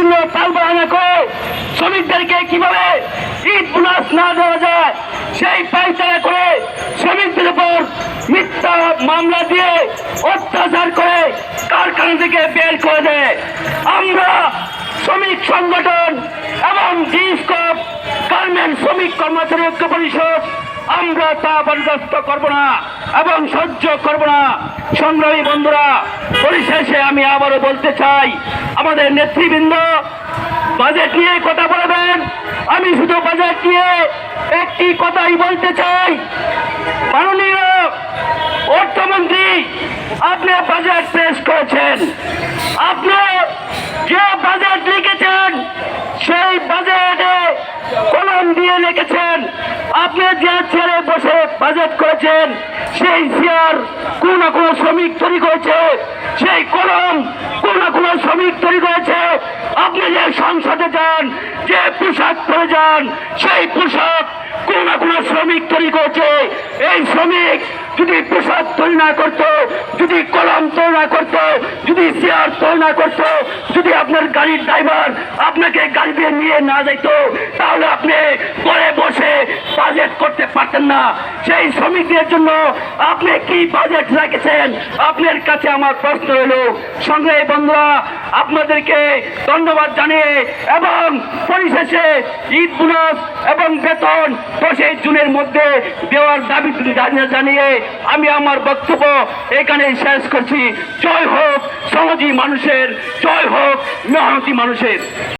বিভিন্ন তালবাহানা করে শ্রমিকদেরকে কীভাবে ঈদ বোনাস না দেওয়া যায়, সেই পাইচারা করে শ্রমিকদের উপর মিথ্যা মামলা দিয়ে অত্যাচার করে কারখানা থেকে বের করে দেয়। আমরা শ্রমিক সংগঠন এবং ডিসকপ গার্মেন্ট শ্রমিক কর্মচারী ঐক্য পরিষদ, আমরা তা বরদাস্ত করব না এবং সহ্য করব না। সংগ্রামী বন্ধুরা পরিশেষে আমি আবারও বলতে চাই, আমাদের নেতৃবৃন্দ বাজেট নিয়ে কথা বলবেন। আমি শুধু বাজেট নিয়ে একটি কথাই বলতে চাই। মাননীয় অর্থমন্ত্রী, আপনি বাজেট পেশ করেছেন। আপনি যে বাজেট লিখেছেন, সেই বাজেটে কলম দিয়ে লিখেছেন। আপনি যে ছেড়ে বসে বাজেট করেছেন, সেই চেয়ার কোন না কোনো শ্রমিক তৈরি করেছে, সেই কলম কোন না কোনো শ্রমিক তৈরি করেছে। আপনি যে সংসদে যান, যে পোশাক পরে যান, সেই পোশাক কোন না কোনো শ্রমিক তৈরি করেছে। এই শ্রমিক যদি পোশাক তৈরি না করতো, যদি কলম তৈরি না করতো, যদি চেয়ার তৈরি না করতো, যদি আপনার গাড়ির ড্রাইভার আপনাকে গাড়ি দিয়ে নিয়ে না যেত তাহলে আপনি ঘরে বসে পারতেন না। সেই শ্রমিকদের জন্য আপনি কি বাজেট রেখেছেন? আপনার কাছে আমার প্রশ্ন হলো সঙ্গে বন্ধুরা, আপনাদেরকে ধন্যবাদ জানিয়ে এবং পরিশেষে ঈদ বোনাস এবং বেতন দশই জুনের মধ্যে দেওয়ার দাবি জানিয়ে আমি আমার বক্তব্য এখানেই শেষ করছি। জয় হোক সমাজী মানুষের, জয় হোক মেহনতি মানুষের।